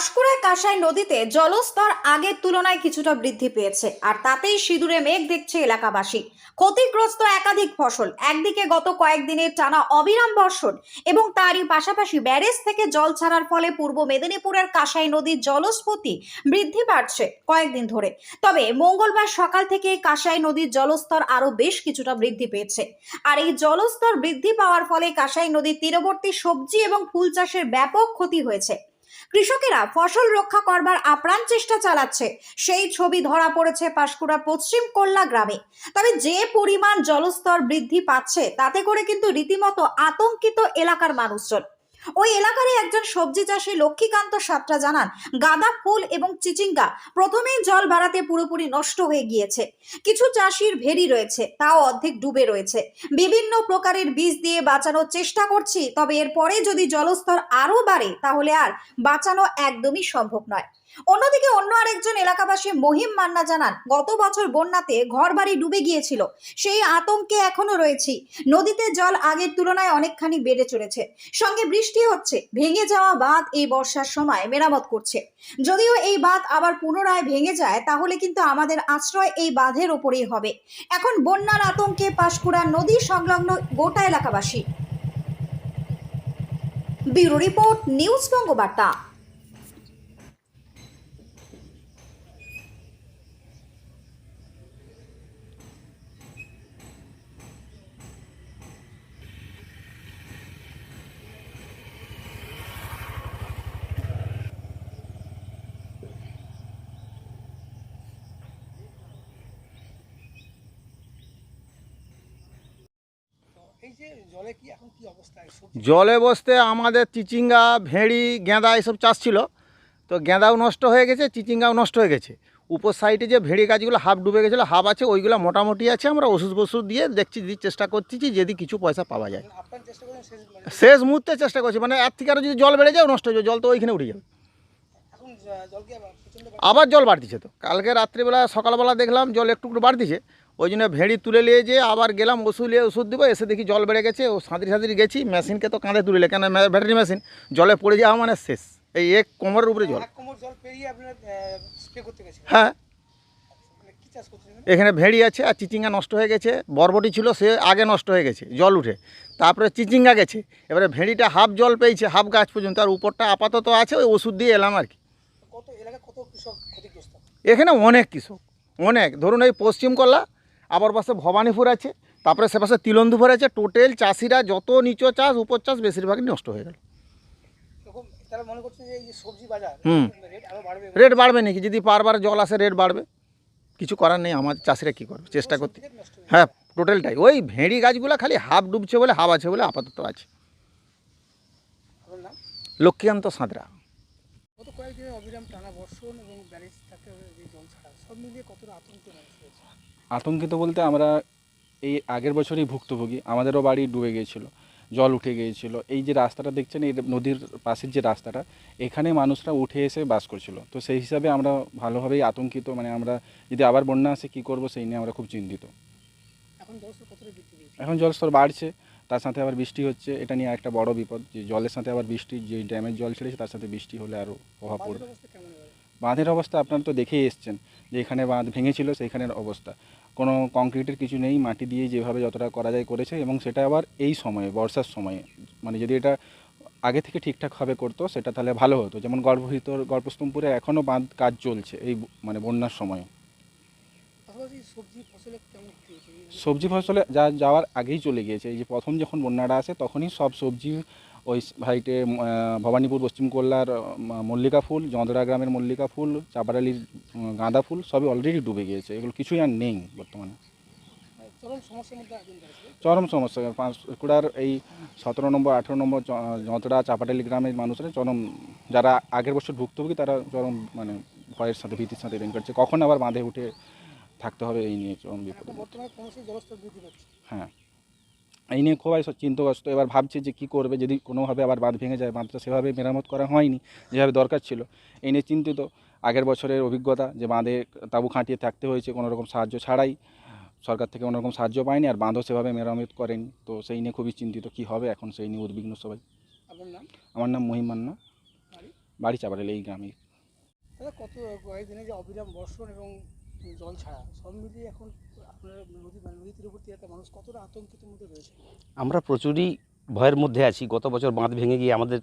পাঁশকুড়ায় কাঁসাই নদীতে জলস্তর আগের তুলনায় কিছুটা বৃদ্ধি পেয়েছে, আর তাতেই সিঁদুরে মেঘ দেখছে এলাকাবাসী। ক্ষতিগ্রস্ত একাধিক ফসল, একদিকে গত কয়েকদিনের টানা অবিরাম বর্ষণ, এবং তারই পাশাপাশি ব্যারেজ থেকে জল ছাড়ার ফলে পূর্ব মেদিনীপুরের কাঁসাই নদীর জলস্ফীতি বৃদ্ধি পাচ্ছে কয়েকদিন ধরে। তবে মঙ্গলবার সকাল থেকে কাঁসাই নদীর জলস্তর আরও বেশ কিছুটা বৃদ্ধি পেয়েছে, আর এই জলস্তর বৃদ্ধি পাওয়ার ফলে কাঁসাই নদীর তীরবর্তী সবজি এবং ফুল চাষের ব্যাপক ক্ষতি হয়েছে। কৃষকেরা ফসল রক্ষা করবার আপ্রাণ চেষ্টা চালাচ্ছে। সেই ছবি ধরা পড়েছে পাঁশকুড়া পশ্চিম কোল্লা গ্রামে। তবে যে পরিমাণ জলস্তর বৃদ্ধি পাচ্ছে, তাতে করে কিন্তু রীতিমতো আতঙ্কিত এলাকার মানুষজন। ওই এলাকারই একজন সবজি চাষী লক্ষ্মীকান্ত সাতরা জানান, গাঁদা ফুল এবং চিচিঙ্গা প্রথমেই জল বাড়াতে পুরোপুরি নষ্ট হয়ে গিয়েছে। কিছু চাষির ভেরি রয়েছে, তাও অর্ধেক ডুবে রয়েছে। বিভিন্ন প্রকারের বীজ দিয়ে বাঁচানোর চেষ্টা করছি, তবে এরপরে যদি জলস্তর আরও বাড়ে, তাহলে আর বাঁচানো একদমই সম্ভব নয়। অন্যদিকে অন্য আরেকজন এলাকাবাসী মহিম মান্না জানান, গত বছর বন্যাতে ঘরবাড়ি ডুবে গিয়েছিল, সেই আতঙ্কে এখনও রয়েছি। নদীতে জল আগের তুলনায় অনেকখানি বেড়ে চলেছে। সঙ্গে বৃষ্টি হচ্ছে, ভেঙে যাওয়া বাঁধ এই বর্ষার সময় মেরামত করছে। যদিও এই বাঁধ আবার পুনরায় ভেঙে যায়, তাহলে কিন্তু আমাদের আশ্রয় এই বাঁধের ওপরেই হবে। এখন বন্যার আতঙ্কে পাঁশকুড়া নদী সংলগ্ন গোটা এলাকাবাসী। Bureau report, news Bangabarta. জলে বসতে আমাদের চিচিঙ্গা ভেড়ি গেঁদা এসব চাষ ছিল। তো গেঁদাও নষ্ট হয়ে গেছে চিচিঙ্গাও নষ্ট হয়ে গেছে। উপর সাইডে যে ভেড়ি গাছগুলো হাফ ডুবে গেছিল হাফ আছে ওইগুলো মোটামুটি আছে। আমরা ওষুধ ফষুধ দিয়ে দেখছি দিয়ে চেষ্টা করছি যদি কিছু পয়সা পাওয়া যায়। চেষ্টা করছেন শেষ মানে মুহূর্তে চেষ্টা করছি মানে এর থেকে আরও যদি জল বেড়ে যায় নষ্ট হয়ে যাবে জল তো ওইখানে উঠে যাবে। আবার জল বাড়তিছে তো। কালকে রাত্রিবেলা সকালবেলা দেখলাম জল একটু একটু বাড়তিছে। ওই জন্য ভেড়ি তুলে নিয়ে যেয়ে আবার গেলাম ওষুধ নিয়ে ওষুধ দিব এসে দেখি জল বেড়ে গেছে ও সাঁতরি সাঁতরি গেছি মেশিনকে তো কাঁধে তুলে কেন ব্যাটারি মেশিন? জলে পড়ে যাওয়া মানে শেষ। এই এক কোমরের উপরে জল। হ্যাঁ। মানে এখানে ভেড়ি আছে আর চিচিঙ্গা নষ্ট হয়ে গেছে বরবটি ছিল সে আগে নষ্ট হয়ে গেছে জল উঠে। তারপরে চিচিঙ্গা গেছে। এবারে ভেড়িটা হাফ জল পেয়েছে হাফ গাছ পর্যন্ত আর উপরটা আপাতত আছে ওই ওষুধ দিয়ে এলাম আর কি। এখানে অনেক কৃষক অনেক। ধরুন এই পশ্চিম কল্লা আবার পাশে ভবানীপুর আছে তারপরে সে পাশে তিলন্দুপুর আছে টোটাল চাষিরা যত নিচু চাষ উপর চাষ বেশিরভাগই নষ্ট হয়ে গেল। হুম। রেট বাড়বে নাকি? যদি বারবার জল আসে রেট বাড়বে। কিছু করার নেই আমার চাষিরা কী করবে? চেষ্টা করতে হয়ে টোটালটাই ওই ভেড়ি গাছগুলো খালি হাফ ডুবছে বলে হাফ আছে বলে আপাতত আছে। লক্ষ্মীকান্ত সাঁতরা। কয়েকদিনের অবিরাম টানা বর্ষণ এবং ব্যারেজ থাকতে জল ছাড়া সব মিলিয়ে কতটা আতঙ্ক মানুষ হয়েছে? আতঙ্কিত বলতে আমরা এই আগের বছরই ভুক্তভোগী। আমাদেরও বাড়ি ডুবে গিয়েছিল জল উঠে গিয়েছিল। এই যে রাস্তাটা দেখছেন এই নদীর পাশের যে রাস্তাটা এখানে মানুষরা উঠে এসে বাস করছিল। তো সেই হিসাবে আমরা ভালোভাবেই আতঙ্কিত মানে আমরা যদি আবার বন্যা আসে কী করব সেই নিয়ে আমরা খুব চিন্তিত। এখন জলস্তর বাড়ছে তার সাথে আবার বৃষ্টি হচ্ছে। এটা নিয়ে একটা বড় বিপদ যে জলের সাথে আবার বৃষ্টি যে ড্যামের জল ছেড়েছে তার সাথে বৃষ্টি হলে আরও প্রভাব পড়বে। বাঁধের অবস্থা আপনারা তো দেখেই এসছেন যে এখানে বাঁধ ভেঙেছিল সেইখানের অবস্থা। কোনো কংক্রিটের কিছু নেই মাটি দিয়ে যেভাবে যতটা করা যায় করেছে এবং সেটা আবার এই সময়ে বর্ষার সময়ে। মানে যদি এটা আগে থেকে ঠিকঠাকভাবে করতো সেটা তাহলে ভালো হতো। যেমন গর্ভহিত গর্ভস্তম্পুরে এখনও বাঁধ কাজ চলছে এই মানে বন্যার সময়ে। সবজি ফসলে যা যাওয়ার আগেই চলে গিয়েছে। এই যে প্রথম যখন বন্যাটা আসে তখনই সব সবজি ওই ভাইটে ভবানীপুর পশ্চিম কল্যার আহ, মল্লিকা ফুল জঁদরা গ্রামের মল্লিকা ফুল চাপাডালির গাঁদা ফুল সবই অলরেডি ডুবে গিয়েছে। এগুলো কিছুই আর নেই বর্তমানে। মানে চরম সমস্যা। পাঁশকুড়ার এই সতেরো নম্বর আঠেরো নম্বর যতটা চাপাটালি গ্রামের মানুষরা চরম যারা আগের বছর ভুক্তভোগী তারা চরম মানে ভয়ের সাথে ভীতির সাথে ঋণ করছে। কখন আবার বাঁধে উঠে থাকতে হবে এই নিয়ে চরম বিপদ। হ্যাঁ। এই নিয়ে খুবই চিন্তাগ্রস্ত। এবার ভাবছে যে কী করবে যদি কোনোভাবে আবার বাঁধ ভেঙে যায় বাঁধটা সেভাবে মেরামত করা হয়নি যেভাবে দরকার ছিল। এই নিয়ে চিন্তিত। আগের বছরের অভিজ্ঞতা যে বাঁধে তাঁবু খাটিয়ে থাকতে হয়েছে কোনো রকম সাহায্য ছাড়াই সরকার থেকে কোনো রকম সাহায্য পায়নি আর বাঁধও সেভাবে মেরামত করেনি। তো সেই নিয়ে খুবই চিন্তিত কী হবে এখন সেই নিয়ে উদ্বিগ্ন সবাই। নাম? আমার নাম মহিমান্না বাড়ি? বাড়ি চাপারেল এই গ্রামে কত কয়েকদিনে যে অবিরাম বর্ষণ এবং জল ছাড়া। সব মিলিয়ে এখন আপনার নদী মানে নদী তীরবর্তী এলাকার মানুষ কতটা আতঙ্কিত মধ্যে রয়েছে? আমরা প্রচুরই ভয়ের মধ্যে আছি। গত বছর বাঁধ ভেঙে গিয়ে আমাদের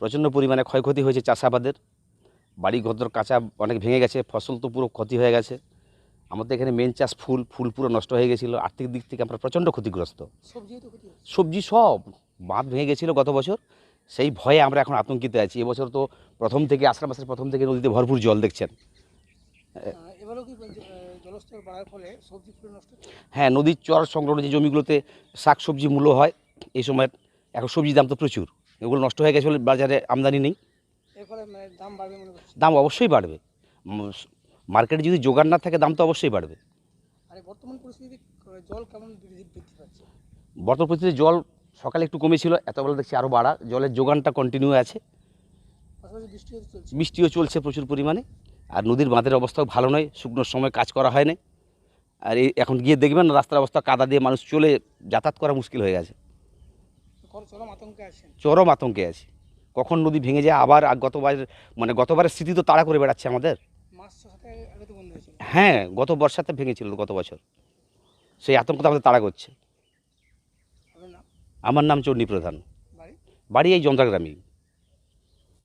প্রচণ্ড পরিমাণে ক্ষয়ক্ষতি হয়েছে চাষাবাদের। বাড়ি ঘর কাঁচা অনেক ভেঙে গেছে ফসল তো পুরো ক্ষতি হয়ে গেছে। আমাদের এখানে মেন চাষ ফুল ফুল পুরো নষ্ট হয়ে গেছিল। আর্থিক দিক থেকে আমরা প্রচণ্ড ক্ষতিগ্রস্ত। সবজি সব বাঁধ ভেঙে গেছিল গত বছর। সেই ভয়ে আমরা এখন আতঙ্কিত আছি। এবছর তো প্রথম থেকে আষাঢ় মাসের প্রথম থেকে নদীতে ভরপুর জল দেখছেন। এবারেও কি জলস্তর বাড়ার ফলে সবজি পুরো নষ্ট হ্যাঁ নদীর চর সংলগ্ন যে জমিগুলোতে শাক সবজি মূল্য হয় এই সময় এখন সবজির দাম তো প্রচুর। এগুলো নষ্ট হয়ে গেছে বলে বাজারে আমদানি নেই। মানে দাম বাড়বে দাম অবশ্যই বাড়বে। মার্কেটে যদি জোগাড় না থাকে দাম তো অবশ্যই বাড়বে। বর্তমান পরিস্থিতি জল কেমন বৃদ্ধি বৃদ্ধি পাচ্ছে? বর্তমান পরিস্থিতিতে জল সকালে একটু কমেছিল এতবেলা দেখছি আরও বাড়া। জলের যোগানটা কন্টিনিউ আছে। বৃষ্টিও চলছে প্রচুর পরিমাণে। আর নদীর বাঁধের অবস্থাও ভালো নয় শুকনোর সময় কাজ করা হয় না আর এই এখন গিয়ে দেখবেন রাস্তার অবস্থা কাদা দিয়ে মানুষ চলে যাতায়াত করা মুশকিল হয়ে গেছে। চরম আতঙ্কে আছে? কখন নদী ভেঙে যায় আবার গতবার মানে গতবারের স্মৃতি তো তাড়া করে বেড়াচ্ছে আমাদের। হ্যাঁ গত বর্ষাতে ভেঙেছিল গত বছর। সেই আতঙ্ক তো আমাদের তাড়া করছে। আমার নাম চণ্ডী প্রধান বাড়ি? বাড়ি এই যন্ত্রগ্রামী